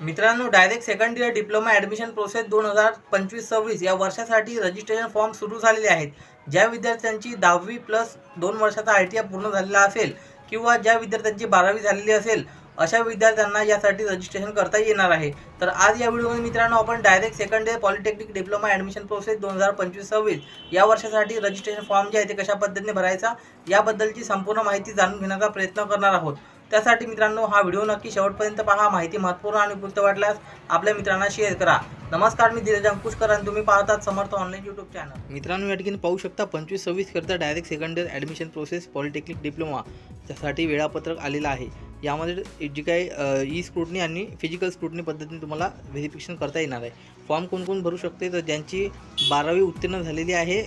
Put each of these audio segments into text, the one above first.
मित्रांनो direct second year diploma admission process दोन हजार पंचवीस सव्वीस या वर्षासाठी रजिस्ट्रेशन फॉर्म सुरू झालेले आहेत. ज्या विद्यार्थ्यांची दहावी प्लस दोन वर्षाचा आय टी आय पूर्ण झालेला असेल किंवा ज्या विद्यार्थ्यांची बारावी झालेली असेल अशा विद्यार्थ्यांना यासाठी रजिस्ट्रेशन करता येणार आहे. तर आज या व्हिडिओमध्ये मित्रांनो आपण direct second year polytechnic diploma admission process दोन हजार पंचवीस सव्वीस या वर्षासाठी रजिस्ट्रेशन फॉर्म जे आहे ते कशा पद्धतीने भरायचा याबद्दलची संपूर्ण माहिती जाणून घेण्याचा प्रयत्न करणार आहोत. त्यासाठी मित्रांनो हा व्हिडिओ नक्की शेवटपर्यंत पहा. माहिती महत्त्वपूर्ण आणि उपयुक्त वाटल्यास आपल्या मित्रांना शेअर करा. नमस्कार मी धीरज अंकुशकर आणि तुम्ही पाहतात समर्थ ऑनलाईन यूट्यूब चॅनल मित्रांनो या ठिकाणी पाहू शकता पंचवीस सव्वीस करता direct second year admission process polytechnic diploma त्यासाठी वेळापत्रक आलेलं आहे. यामध्ये जी काही ई स्क्रुटनी आणि फिजिकल स्क्रुटनी पद्धतीने तुम्हाला व्हेरिफिकेशन करता येणार आहे. फॉर्म कोण कोण भरू शकते? तर ज्यांची बारावी उत्तीर्ण झालेली आहे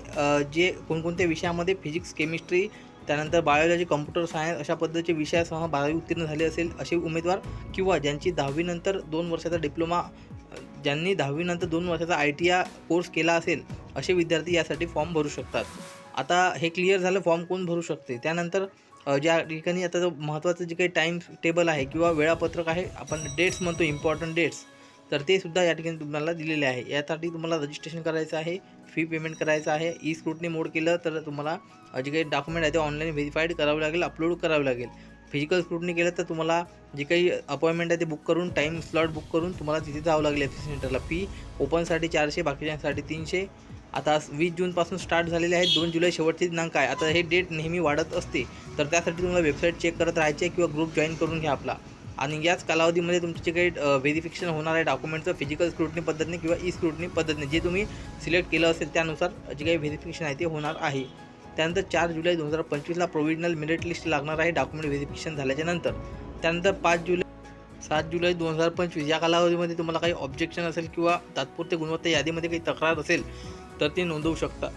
जे कोणकोणत्या विषयामध्ये फिजिक्स केमिस्ट्री त्यानंतर बायोलॉजी कम्प्युटर सायन्स अशा पद्धतीचे विषयासह बारावी उत्तीर्ण झाले असेल असे उमेदवार किंवा ज्यांची दहावीनंतर दोन वर्षाचा डिप्लोमा ज्यांनी दहावीनंतर दोन वर्षाचा आय टी आय कोर्स केला असेल असे विद्यार्थी यासाठी फॉर्म भरू शकतात. आता हे क्लिअर झालं फॉर्म कोण भरू शकते? त्यानंतर ज्या ठिकाणी आता जो महत्त्वाचं जे काही टाईम टेबल आहे किंवा वेळापत्रक आहे आपण डेट्स म्हणतो इम्पॉर्टंट डेट्स तर ते सुद्धा या ठिकाणी तुम्हाला दिलेले आहे. यासाठी तुम्हाला रजिस्ट्रेशन करायचं आहे फी पेमेंट करायचं आहे ई स्क्रुटनी मोड केलं तर तुम्हाला जे काही डॉक्युमेंट आहे ते ऑनलाईन व्हेरीफाईड करावं लागेल अपलोड करावं लागेल. फिजिकल स्क्रुटनी केलं तर तुम्हाला जे काही अपॉइंटमेंट आहे ते बुक करून टाईम स्लॉट बुक करून तुम्हाला तिथे जावं लागेल एफ सेंटरला फी ओपनसाठी चारशे बाकीच्यांसाठी तीनशे. आता वीस जूनपासून स्टार्ट झालेले आहेत दोन जुलै शेवटची दिनांक आहे. आता हे डेट नेहमी वाढत असते. तर त्यासाठी तुम्हाला वेबसाईट चेक करत राहायचे किंवा ग्रुप जॉईन करून घ्या आपला. आणि याच कालावधीमध्ये तुमचे जे काही व्हेरिफिकेशन होणार आहे डॉक्युमेंटचं फिजिकल स्क्रुटनी पद्धतीने किंवा ई स्क्रुटनी पद्धतीने जे तुम्ही सिलेक्ट केलं असेल त्यानुसार जे काही व्हेरिफिकेशन आहे ते होणार आहे. त्यानंतर चार जुलै दोन हजार पंचवीसला प्रोव्हिजनल मेरिट लिस्ट लागणार आहे डॉक्युमेंट व्हेरिफिकेशन झाल्याच्यानंतर. त्यानंतर पाच जुलै सात जुलै दोन हजार पंचवीस या कालावधीमध्ये तुम्हाला काही ऑब्जेक्शन असेल किंवा तात्पुरते गुणवत्ता यादीमध्ये काही तक्रार असेल तर ते नोंदवू शकता.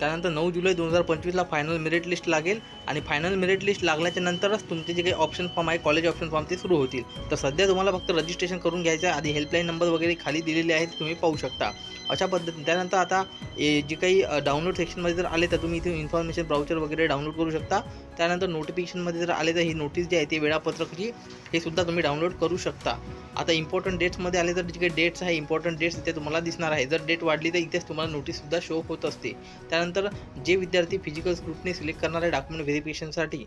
त्यानंतर नऊ जुलै दोन हजार पंचवीसला फायनल मेरिट लिस्ट लागेल आणि फायनल मेरिट लिस्ट लागल्याच्या नंतरच तुमचे जे काही ऑप्शन फॉर्म आहे कॉलेज ऑप्शन फॉर्म ते सुरू होतील. तर सध्या तुम्हाला फक्त रजिस्ट्रेशन करून घ्यायचं आहे. आधी हेल्पलाईन नंबर वगैरे खाली दिलेले आहेत तुम्ही पाहू शकता. अशा पद्धतीने. त्यानंतर आता ए, जे काही डाउनलोड सेक्शनमध्ये जर आले तर तुम्ही इथे इन्फॉर्मेशन ब्राउचर वगैरे डाउनलोड करू शकता. त्यानंतर नोटिफिकेशनमध्ये जर आले तर ही नोटीस जी आहे ती वेळापत्रकची हे सुद्धा तुम्ही डाउनलोड करू शकता. आता इम्पॉर्टंट डेट्समध्ये आले तर जे काही डेट्स आहे इम्पॉर्टंट डेट्स इथे तुम्हाला दिसणार आहे. जर डेट वाढली तर इथेच तुम्हाला नोटीससुद्धा शो होत असते. त्यानंतर जे विद्यार्थी फिजिकल ग्रुपने सिलेक्ट करणार आहे डॉक्युमेंट व्हेरिफिकेशनसाठी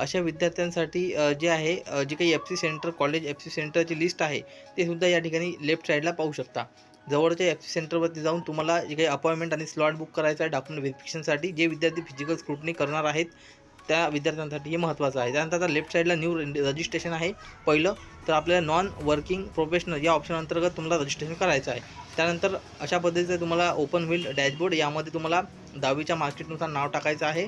अशा विद्यार्थ्यांसाठी जे आहे जे काही F C centre college F C सेंटरची लिस्ट आहे ते सुद्धा या ठिकाणी लेफ्ट साईडला पाहू शकता. जवळच्या एफ सी सेंटरवरती जाऊन तुम्हाला जे काही अपॉइंटमेंट आणि स्लॉट बुक करायचं आहे डॉक्युमेंट व्हेरिफिकेशनसाठी जे विद्यार्थी फिजिकल स्क्रुटनी करणार आहेत त्या विद्यार्थ्यांसाठी हे महत्त्वाचं आहे. त्यानंतर आता लेफ्ट साईडला न्यू रजिस्ट्रेशन आहे पहिलं. तर आपल्याला नॉन वर्किंग प्रोफेशनल या ऑप्शन अंतर्गत तुम्हाला रजिस्ट्रेशन करायचं आहे. त्यानंतर अशा पद्धतीचं तुम्हाला ओपन व्हील डॅशबोर्ड यामध्ये तुम्हाला दहावीच्या मार्कशीटनुसार नाव टाकायचं आहे.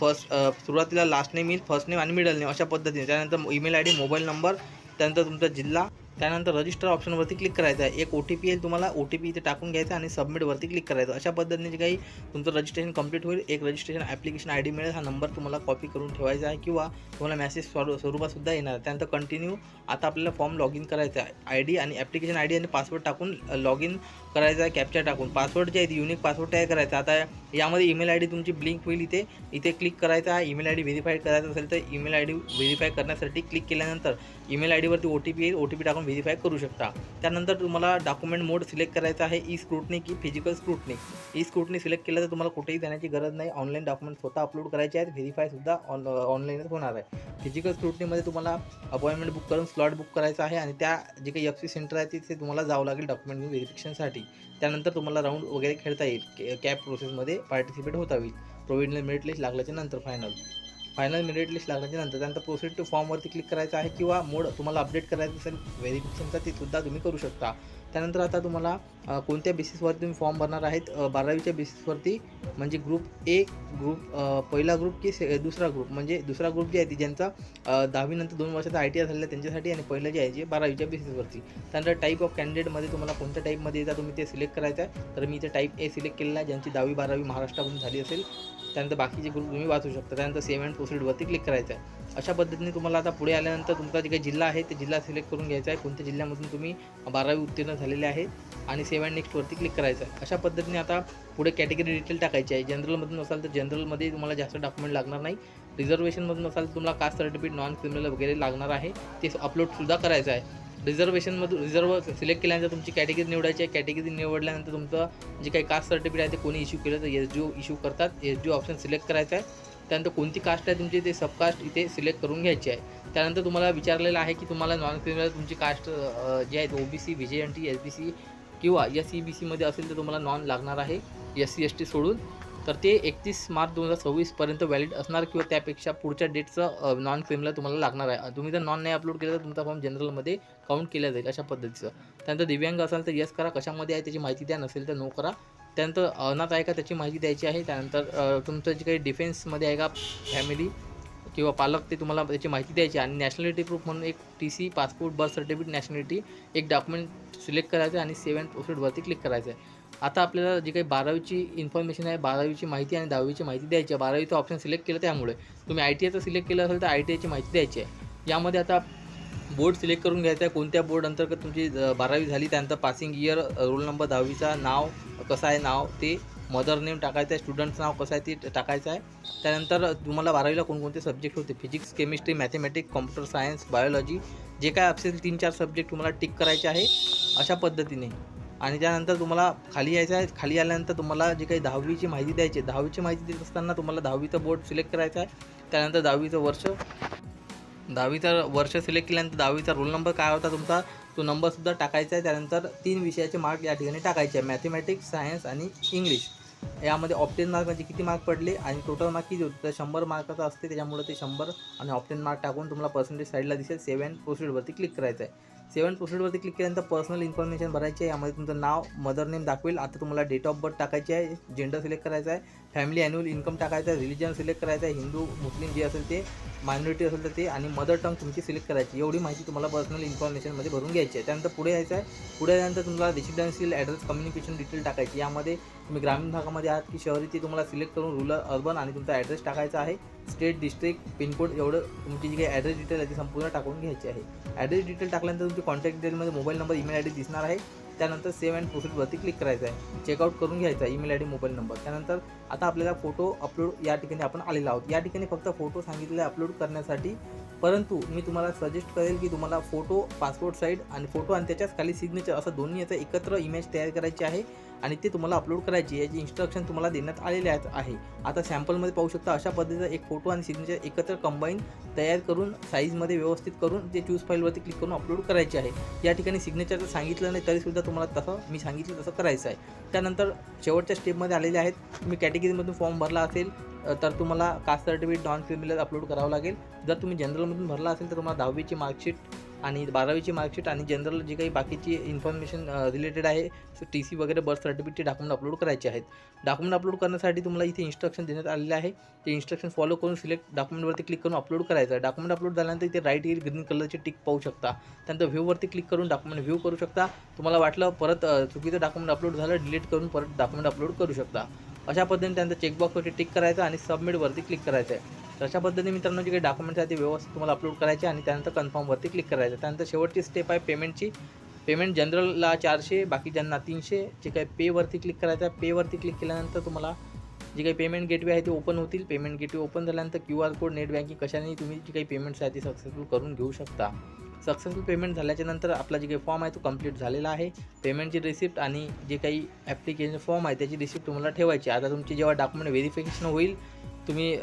फर्स्ट सुरुवातीला लास्ट नेम येईल फर्स्ट नेम आणि मिडल नेम अशा पद्धतीने. त्यानंतर email I D mobile number त्यानंतर तुमचा जिल्हा त्यानंतर रजिस्टर ऑप्शनवरती क्लिक करायचं आहे. एक ओ टी पी येईल तुम्हाला. ओ टी पी इथे टाकून घ्यायचं आणि सबमिटवरती क्लिक करायचं. अशा पद्धतीने जे काही तुमचं रजिस्ट्रेशन कंप्लीट होईल एक रजिस्ट्रेशन ॲप्लिकेशन आय डी मिळेल. हा नंबर तुम्हाला कॉपी करून ठेवायचा आहे किंवा तुम्हाला मेसेज स्वरू स्वरूपातसुद्धा येणार आहे. त्यानंतर कंटिन्यू आता आपल्याला फॉर्म लॉग इन करायचा आहे. आय डी आणि ॲप्लिकेशन आय डी आणि पासवर्ड टाकून लॉग इन करायचा आहे कॅप्चर टाकून. पासवर्ड जे आहे युनिक पासवर्ड तयार करायचा आता यामध्ये ईमेल आय डी तुमची ब्लिंक होईल इथे. इथे क्लिक करायचा आहे. ईमेल आय डी व्हेरीफाय करायचा असेल तर ईमेल आय डी व्हेरीफाय करण्यासाठी क्लिक केल्यानंतर ईमेल आय डीवरती ओ टी पी येईल. ओ टी पी टाकून व्हेरीफाय करू शकता. त्यानंतर तुम्हाला डॉक्युमेंट मोड सिलेक्ट करायचा आहे. ई स्क्रुटनी की physical scrutiny E scrutiny select केलं तर तुम्हाला कुठेही जाण्याची गरज नाही. ऑनलाईन डॉक्युमेंट स्वतः अपलोड करायचे आहेत. व्हेरीफायसुद्धा ऑन ऑनलाईनच होणार आहे. फिजिकल स्क्रुटनीमध्ये तुम्हाला अपॉइंटमेंट बुक करून स्लॉट बुक करायचा आहे. आणि त्या जे काही एफ सी सेंटर आहे तिथे तुम्हाला जावं लागेल डॉक्युमेंट व्हेरिफिकेशनसाठी त्यानंतर तुम्हाला राऊंड वगैरे खेळता येईल. कॅप प्रोसेसमध्ये पार्टिसिपेट होता येईल. प्रोव्हिजनल मेरिट लिस्ट लागल्याच्या नंतर फायनल फायनल मेरिट लिस्ट लागल्याच्या नंतर त्यानंतर प्रोसीड टू फॉर्मवरती क्लिक करायचं आहे किंवा मोड तुम्हाला अपडेट करायचं असेल व्हेरिफिकेशनचा ते सुद्धा तुम्ही करू शकता. त्यानंतर आता तुम्हाला कोणत्या बेसिसवरती तुम्ही फॉर्म भरणार आहेत? बारावीच्या बेसिसवरती म्हणजे ग्रुप ए ग्रुप पहिला ग्रुप की से दुसरा ग्रुप म्हणजे दुसरा ग्रुप जे आहे ती ज्यांचा दहावीनंतर दोन वर्षाचा आय टी आय झालेला आहे त्यांच्यासाठी आणि पहिलं जे आहे जे बारावीच्या बेसिसवरती त्यानंतर टाईप ऑफ कॅन्डिडेटमध्ये तुम्हाला कोणत्या टाईपमध्ये येतात तुम्ही ते सिलेक्ट करायचं आहे तर मी इथे टाईप ए सिलेक्ट केलेला आहे ज्यांची दहावी बारावी महाराष्ट्रामधून झाली असेल. त्यानंतर बाकीचे ग्रुप तुम्ही वाचू शकता. त्यानंतर सेव्ह अँड प्रोसीडवरती क्लिक करायचं आहे अशा पद्धतीने तुम्हाला आता पुढे आल्यानंतर तुमचा जे काही जिल्हा आहे ते जिल्हा सिलेक्ट करून घ्यायचा आहे. कोणत्या जिल्ह्यामधून तुम्ही बारावी उत्तीर्ण झालेले आहे आणि सेव्ह अँड नेक्स्टवरती क्लिक करायचं आहे. अशा पद्धतीने आता पुढे कॅटेगरी डिटेल टाकायची आहे. जनरलमधून असाल तर जनरलमध्ये तुम्हाला जास्त डॉक्युमेंट लागणार नाही. रिझर्वेशनमधून असाल तर तुम्हाला कास्ट सर्टिफिकेट नॉन क्रिमिनल वगैरे लागणार आहे. ते अपलोडसुद्धा करायचं आहे. रिझर्वेशनमधून रिझर्व सिलेक्ट केल्यानंतर तुमची कॅटेगरी निवडायची आहे. कॅटेगरी निवडल्यानंतर तुमचं जे काही कास्ट सर्टिफिकेट आहे ते कोणी इश्यू केलं तर एस डी ओ इश्यू करतात. S D O option select करायचं आहे. त्यानंतर कोणती कास्ट आहे तुमची? ते सबकास्ट इथे सिलेक्ट करून घ्यायची आहे. त्यानंतर तुम्हाला विचारलेलं आहे की तुम्हाला नॉन क्रिमिनल तुमची कास्ट जे आहेत O B C V J N T S B C किंवा एस ई बी सीमध्ये असेल तर तुम्हाला नॉन लागणार आहे. एस सी एस टी सोडून. तर ते एकतीस मार्च दोन हजार सव्वीसपर्यंत व्हॅलिड असणार किंवा त्यापेक्षा पुढच्या डेटचं नॉन क्रिमिनल तुम्हाला लागणार आहे. तुम्ही जर नॉन नाही अपलोड केलं तर तुमचा फॉर्म जनरलमध्ये काउंट केला जाईल अशा पद्धतीचं. त्यानंतर दिव्यांग असाल तर येस करा. कशामध्ये आहे त्याची माहिती द्या. नसेल तर नो करा. त्यानंतर अनाथ आहे का त्याची माहिती द्यायची आहे? त्यानंतर तुमचं जे काही डिफेन्समध्ये आहे का फॅमिली किंवा पालक ते तुम्हाला त्याची माहिती द्यायची आणि नॅशनॅलिटी प्रूफ म्हणून एक T C passport birth certificate nationality एक डॉक्युमेंट सिलेक्ट करायचं आहे आणि सेवन प्रोसेडवरती क्लिक करायचं आहे. आता आपल्याला जी काही बारावीची इन्फॉर्मेशन आहे बारावीची माहिती आणि दहावीची माहिती द्यायची आहे. बारावीचं ऑप्शन सिलेक्ट केलं त्यामुळे. तुम्ही आय टी आयचं सिलेक्ट केलं असेल तर आय टी आयची माहिती द्यायची आहे. यामध्ये आता बोर्ड सिलेक्ट करून घ्यायचं आहे. कोणत्या बोर्ड अंतर्गत तुमची बारावी झाली त्यानंतर पासिंग इयर रोल नंबर दहावीचा नाव कसं आहे नाव ते मदर नेम टाकायचं आहे स्टुडंटचं नाव कसं आहे ते टाकायचं आहे. त्यानंतर तुम्हाला बारावीला कोणकोणते सब्जेक्ट होते? Physics chemistry mathematics computer science biology जे काय असेल तीन चार सब्जेक्ट तुम्हाला टिक करायचे आहे अशा पद्धतीने. आणि त्यानंतर तुम्हाला खाली यायचं आहे. खाली आल्यानंतर तुम्हाला जे काही दहावीची माहिती द्यायची आहे दहावीची माहिती देत असताना तुम्हाला दहावीचं बोर्ड सिलेक्ट करायचं आहे. त्यानंतर दहावीचं वर्ष दहावीचा वर्ष सिलेक्ट केल्यानंतर दहावीचा रोल नंबर काय होता तुमचा? तो नंबरसुद्धा टाकायचा आहे. त्यानंतर तीन विषयाचे मार्क या ठिकाणी टाकायचे आहे. मॅथमॅटिक्स सायन्स आणि इंग्लिश यामध्ये ऑप्टेन मार्क म्हणजे किती मार्क पडले आणि टोटल मार्क किती होते? तर शंभर मार्काचं असते. त्याच्यामुळे ते शंभर आणि ऑप्टेन मार्क टाकून तुम्हाला पर्सेंटेज साईडला दिसेल. सेवन प्रोसिडवरती क्लिक करायचं आहे. सेवन प्रोसेसवरती क्लिक केल्यानंतर पर्सनल इन्फॉर्मेशन भरायची आहे. यामध्ये तुमचं नाव मदर नेम दाखवेल. आता तुम्हाला डेट ऑफ बर्थ टाकायची आहे जेंडर सिलेक्ट करायचं आहे फॅमिली ॲन्युअल इन्कम टाकायचं आहे रिलिजन सिलेक्ट करायचं आहे हिंदू मुस्लिम जे असेल ते मायनॉरिटी असेल तर ते आणि मदर टंग तुमची सिलेक्ट करायची एवढी माहिती तुम्हाला पर्सनल इन्फॉर्मेशनमध्ये भरून घ्यायची आहे. त्यानंतर पुढे यायचं आहे. पुढे यानंतर तुम्हाला रेसिडेन्शियल ॲड्रेस कम्युनिकेशन डिटेल टाकायची यामध्ये तुम्ही ग्रामीण भागामध्ये आहात की शहरी ते तुम्हाला सिलेक्ट करून रुरल अर्बन आणि तुमचा ॲड्रेस टाकायचा आहे. स्टेट डिस्ट्रिक्ट पिनकोड एवढं तुमची जी काही ॲड्रेस डिटेल आहे ती संपूर्ण टाकून घ्यायची आहे. ॲड्रेस डिटेल टाकल्यानंतर तुमची कॉन्टॅक्ट डिटेलमध्ये mobile number email I D दिसणार आहे. त्यानंतर सेव्ह अँड प्रोसेसवरती क्लिक करायचं आहे. चेकआउट करून घ्यायचा आहे email I D mobile number त्यानंतर आता आपल्याला फोटो अपलोड या ठिकाणी आपण आलेला आहोत. या ठिकाणी फक्त फोटो सांगितले अपलोड करण्यासाठी परंतु मी तुम्हाला सजेस्ट करेल की तुम्हाला फोटो पासपोर्ट साईड आणि फोटो आणि त्याच्याच खाली सिग्नेचर असं दोन्ही याचं एकत्र इमेज तयार करायची आहे. आणि ते तुम्हाला अपलोड करायची याची इन्स्ट्रक्शन तुम्हाला देण्यात आलेले आहेत आहे. आता सॅम्पलमध्ये पाहू शकता अशा पद्धतीचा एक फोटो आणि सिग्नेचर एकत्र कंबाईन तयार करून साईजमध्ये व्यवस्थित करून ते चूज फाईलवरती क्लिक करून अपलोड करायचे आहे. या ठिकाणी सिग्नेचरचं सांगितलं नाही तरीसुद्धा तुम्हाला तसं मी सांगितलं तसं करायचं आहे. त्यानंतर शेवटच्या स्टेपमध्ये आलेले आहेत. तुम्ही कॅटेगरीमधून फॉर्म भरला असेल तर तुम्हाला caste certificate non criminal upload करावं लागेल. जर तुम्ही जनरलमधून भरला असेल तर तुम्हाला दहावीची मार्कशीट आणि बारावीची मार्कशीट आणि जनरल जी काही बाकीची इन्फॉर्मेशन रिलेटेड आहे टी सी वगैरे बर्थ सर्टिफिकेट डॉक्युमेंट अपलोड करायचे आहेत. डॉक्युमेंट अपलोड करण्यासाठी तुम्हाला इथे इन्स्ट्रक्शन देण्यात आलेले आहे. ते इन्स्ट्रक्शन फॉलो करून सिलेक्ट डॉक्युमेंटवरती क्लिक करून अपलोड करायचं आहे. डॉक्युमेंट अपलोड झाल्यानंतर इथे राईट येईल ग्रीन कलरची टिक पाहू शकता. त्यानंतर व्ह्यूवरती क्लिक करून डॉक्युमेंट व्ह्यू करू शकता. तुम्हाला वाटलं परत चुकीचं डॉक्युमेंट अपलोड झालं डिलीट करून परत डॉक्युमेंट अपलोड करू शकता. अशा पद्धतीने त्यांचं चेकबॉक्सवरती टिक करायचं आणि सबमिटवरती क्लिक करायचं आहे. तर अशा पद्धतीने मित्रांनो जे काही डॉक्युमेंट्स आहेत ते व्यवस्थित तुम्हाला अपलोड करायचे आणि त्यानंतर कन्फर्मवरती क्लिक करायचं त्यानंतर शेवटची स्टेप आहे पेमेंटची पेमेंट जनरलला चारशे बाकी ज्यांना तीनशे जे काही पेवरती क्लिक करायचं आहे पेवरती क्लिक केल्यानंतर तुम्हाला जे काही पेमेंट गेटवे आहे ते ओपन होतील. पेमेंट गेटवे ओपन झाल्यानंतर Q R code net banking कशाने तुम्ही जी काही पेमेंट्स आहे ती सक्सेसफुल करून घेऊ शकता. सक्सेसफुल पेमेंट झाल्याच्यानंतर आपला जे काही फॉर्म आहे तो कंप्लीट झालेला आहे. पेमेंटची रिसिप्ट आणि जे काही ॲप्लिकेशन फॉर्म आहे त्याची रिसिप्ट तुम्हाला ठेवायची आता तुमची जेव्हा डॉक्युमेंट व्हेरिफिकेशन होईल तुम्ही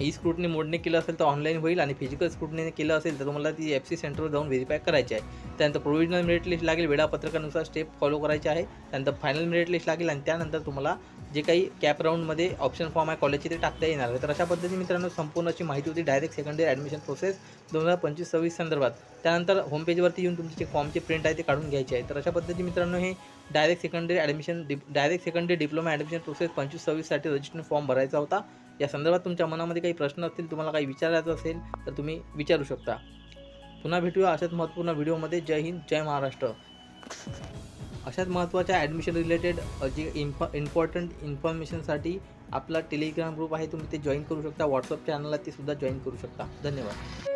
ई स्क्रुटनी मोडने केलं असेल तर ऑनलाईन होईल आणि फिजिकल स्क्रुटनीने केलं असेल तर तुम्हाला ती एफ सी सेंटरवर जाऊन व्हेरीफाय करायची आहे. त्यानंतर प्रोविजनल मेरिट लिस्ट लागेल. वेळापत्रकानुसार स्टेप फॉलो करायचे आहे. त्यानंतर फायनल मेरिट लिस्ट लागेल आणि त्यानंतर तुम्हाला जे काही कॅप राऊंडमध्ये ऑप्शन फॉर्म आहे कॉलेजचे ते टाकता येणार आहे. तर अशा पद्धतीने मित्रांनो संपूर्ण अशी माहिती होती. डायरेक्ट सेकंडरी ॲडमिशन प्रोसेस दोन हजार पंचवीस सव्वीस संदर्भात. त्यानंतर होम पेजवरती येऊन तुमचे जे फॉर्मचे प्रिंट आहे ते काढून घ्यायचे आहे. तर अशा पद्धतीने मित्रांनो हे डायरेक्ट सेकंडरी ॲडमिशन डि direct secondary diploma admission process पंचवीस सव्वीससाठी रजिस्ट्रेशन फॉर्म भरायचा होता. या संदर्भात तुमच्या मनामध्ये काही प्रश्न असतील तुम्हाला काही विचारायचं असेल तर तुम्ही विचारू शकता. पुन्हा भेटूया अशाच महत्त्वपूर्ण व्हिडिओमध्ये जय हिंद जय महाराष्ट्र. अशाच महत्त्वाच्या ॲडमिशन रिलेटेड जे इन्फॉ इम्पॉर्टंट इन्फॉर्मेशनसाठी आपला टेलिग्राम ग्रुप आहे तुम्ही ते जॉईन करू शकता. व्हॉट्सअप चॅनलला ते सुद्धा जॉईन करू शकता. धन्यवाद.